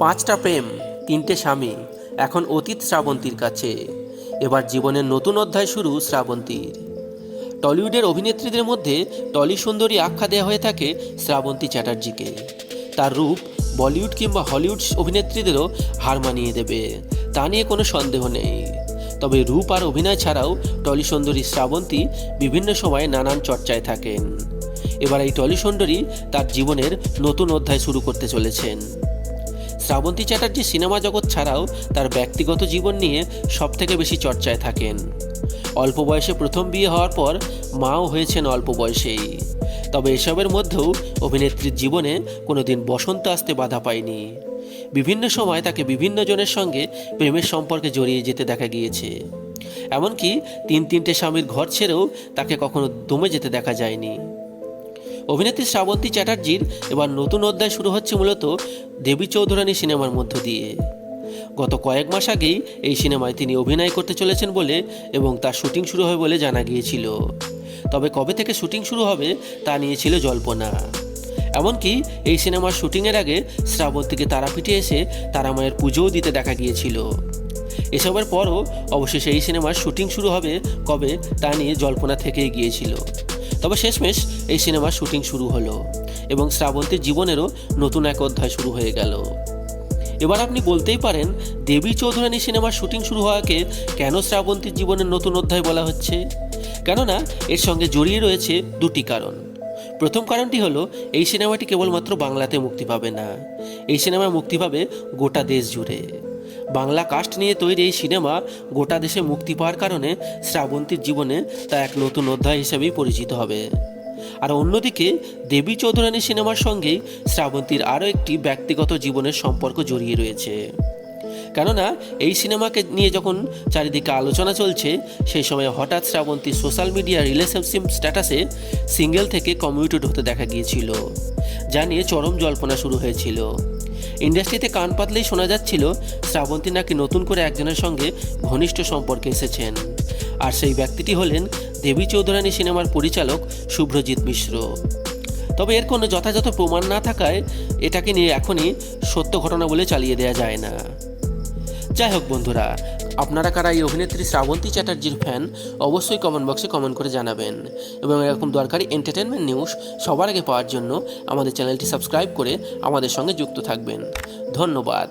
পাঁচটা প্রেম, তিনটে স্বামী, এখন অতীত শ্রাবন্তীর কাছে। এবার জীবনের নতুন অধ্যায় শুরু শ্রাবন্তীর। টলিউডের অভিনেত্রীদের মধ্যে টলি সুন্দরী আখ্যা দেওয়া হয়ে থাকে শ্রাবন্তী চ্যাটার্জিকে। তার রূপ বলিউড কিংবা হলিউড অভিনেত্রীদেরও হার মানিয়ে দেবে, তা নিয়ে কোনো সন্দেহ নেই। তবে রূপ আর অভিনয় ছাড়াও টলি সুন্দরী শ্রাবন্তী বিভিন্ন সময়ে নানান চর্চায় থাকেন। এবার এই টলি সুন্দরী তার জীবনের নতুন অধ্যায় শুরু করতে চলেছেন। শ্রাবন্তী চ্যাটার্জি সিনেমা জগৎ ছাড়াও তার ব্যক্তিগত জীবন নিয়ে সবথেকে বেশি চর্চায় থাকেন। অল্প বয়সে প্রথম বিয়ে হওয়ার পর মাও হয়েছেন অল্প বয়সেই। তবে এসবের মধ্যেও অভিনেত্রীর জীবনে কোনোদিন বসন্ত আসতে বাধা পায়নি। বিভিন্ন সময় তাকে বিভিন্ন জনের সঙ্গে প্রেমের সম্পর্কে জড়িয়ে যেতে দেখা গিয়েছে। এমনকি তিন তিনটে স্বামীর ঘর ছেড়েও তাকে কখনো দমে যেতে দেখা যায়নি। অভিনেত্রী শ্রাবন্তী চ্যাটার্জির এবার নতুন অধ্যায় শুরু হচ্ছে মূলত দেবী চৌধুরানী সিনেমার মধ্য দিয়ে। গত কয়েক মাস আগেই এই সিনেমায় তিনি অভিনয় করতে চলেছেন বলে এবং তার শুটিং শুরু হবে বলে জানা গিয়েছিল। তবে কবে থেকে শুটিং শুরু হবে তা নিয়ে ছিল জল্পনা। এমনকি এই সিনেমার শুটিংয়ের আগে শ্রাবন্তীকে তারাপীঠে এসে তারামায়ের পুজোও দিতে দেখা গিয়েছিল। এসবের পরও অবশেষে এই সিনেমার শুটিং শুরু হবে কবে তা নিয়ে জল্পনা থেকেই গিয়েছিল। তবে শেষমেশ এই সিনেমার শুটিং শুরু হলো এবং শ্রাবন্তীর জীবনেরও নতুন এক অধ্যায় শুরু হয়ে গেল। এবার আপনি বলতেই পারেন, দেবী চৌধুরানী সিনেমার শুটিং শুরু হওয়াকে কেন শ্রাবন্তীর জীবনের নতুন অধ্যায় বলা হচ্ছে? কেননা, এর সঙ্গে জড়িয়ে রয়েছে দুটি কারণ। প্রথম কারণটি হলো, এই সিনেমাটি কেবলমাত্র বাংলাতে মুক্তি পাবে না। এই সিনেমা মুক্তি পাবে গোটা দেশ জুড়ে। বাংলা কাস্ট নিয়ে তৈরি এই সিনেমা গোটা দেশে মুক্তি পাওয়ার কারণে শ্রাবন্তীর জীবনে তা এক নতুন অধ্যায় হিসেবেই পরিচিত হবে। আর অন্যদিকে দেবী চৌধুরানী সিনেমার সঙ্গেই শ্রাবন্তীর আরও একটি ব্যক্তিগত জীবনের সম্পর্ক জড়িয়ে রয়েছে। কেননা এই সিনেমাকে নিয়ে যখন চারিদিকে আলোচনা চলছে, সেই সময় হঠাৎ শ্রাবন্তী সোশ্যাল মিডিয়া রিলেশনশিপ স্ট্যাটাসে সিঙ্গেল থেকে কমিউটেড হতে দেখা গিয়েছিল, যা নিয়ে চরম জল্পনা শুরু হয়েছিল। ইন্ডাস্ট্রিতে কান পাতলেই শোনা যাচ্ছিল শ্রাবন্তী নাকি নতুন করে একজনের সঙ্গে ঘনিষ্ঠ সম্পর্কে এসেছেন। আর সেই ব্যক্তিটি হলেন দেবী চৌধুরানী সিনেমার পরিচালক শুভ্রজিৎ মিশ্র। তবে এর কোনো যথাযথ প্রমাণ না থাকায় এটাকে নিয়ে এখনই সত্য ঘটনা বলে চালিয়ে দেওয়া যায় না। যাই হোক বন্ধুরা আপনারা কারা এই অভিনেত্রী শ্রাবন্তী চ্যাটার্জির ফ্যান অবশ্যই কমেন্ট বক্সে কমেন্ট করে জানাবেন। এবং এরকম দরকারি এন্টারটেনমেন্ট নিউজ সবার আগে পাওয়ার জন্য আমাদের চ্যানেলটি সাবস্ক্রাইব করে আমাদের সঙ্গে যুক্ত থাকবেন। ধন্যবাদ।